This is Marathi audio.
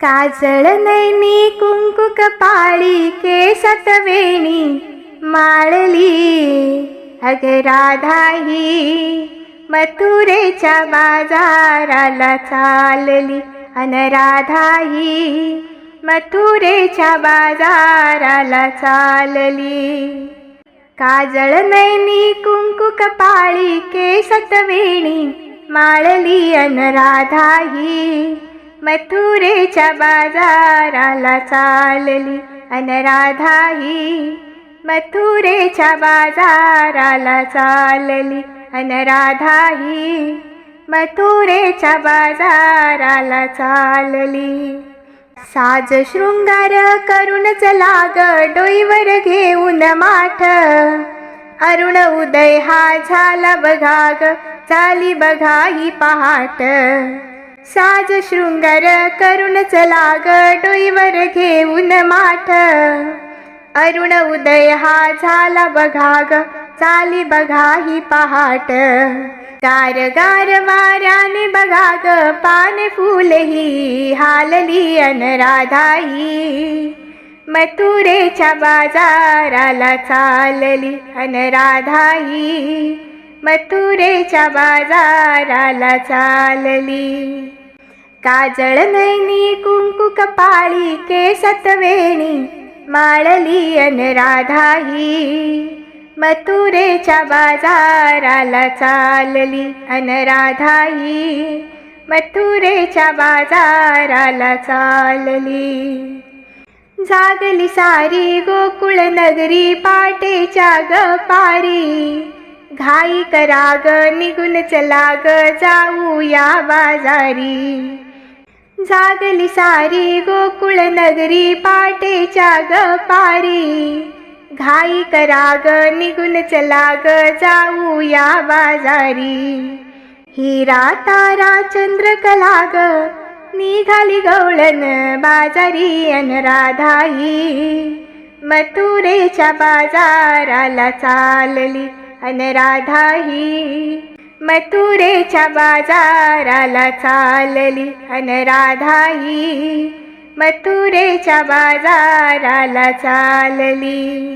काजळ नैनी कुंकू कपाळी केसात वेणी माळली. अग राधा ही मथुरेच्या बाजाराला चालली. अन राधा ही मथुरेच्या बाजाराला चालली. काजळ नैनी कुंकू कपाळी केसत वेणी माळली. अन राधा ही मथुरेच्या बाजाराला चालली अन राधा मथुरेच्या बाजाराला चालली अन राधा मथुरेच्या बाजाराला चालली. साज शृंगार करूनच लाग डोईवर घेऊन माठ. अरुण उदय हा झाला बघा ग चाली बघा ही पहाट. साज शृंगार करून चला ग डोईवर घेऊन माठ. अरुण उदय हा झाला बघा ग चाली बघा ही पहाट. गार गार वाऱ्याने बघा ग पान फुल ही हालली अनराधाई मथुरेच्या बाजाराला चालली अनराधाई मथुरेच्या बाजाराला चालली. काजळ नैनी कुंकू कपाळी केसत माळली अन राधा ही मथुरेच्या बाजाराला चालली अन राधा ही मथुरेच्या बाजाराला चालली. जागली सारी गोकुळ नगरी पाटेच्या गपारी. घाई करा ग निघून चला जाऊया बाजारी. जागली सारी गोकुळ नगरी पाटेच्या ग पारी घाई कराग निघून चला ग बाजारी. हिरा तारा चंद्र कलाग निघाली गवळण बाजारी अन राधाई मथुरेच्या बाजाराला चालली. अन ही मथुरेच्या बाजाराला चालली. अन ही मथुरेच्या बाजाराला चालली.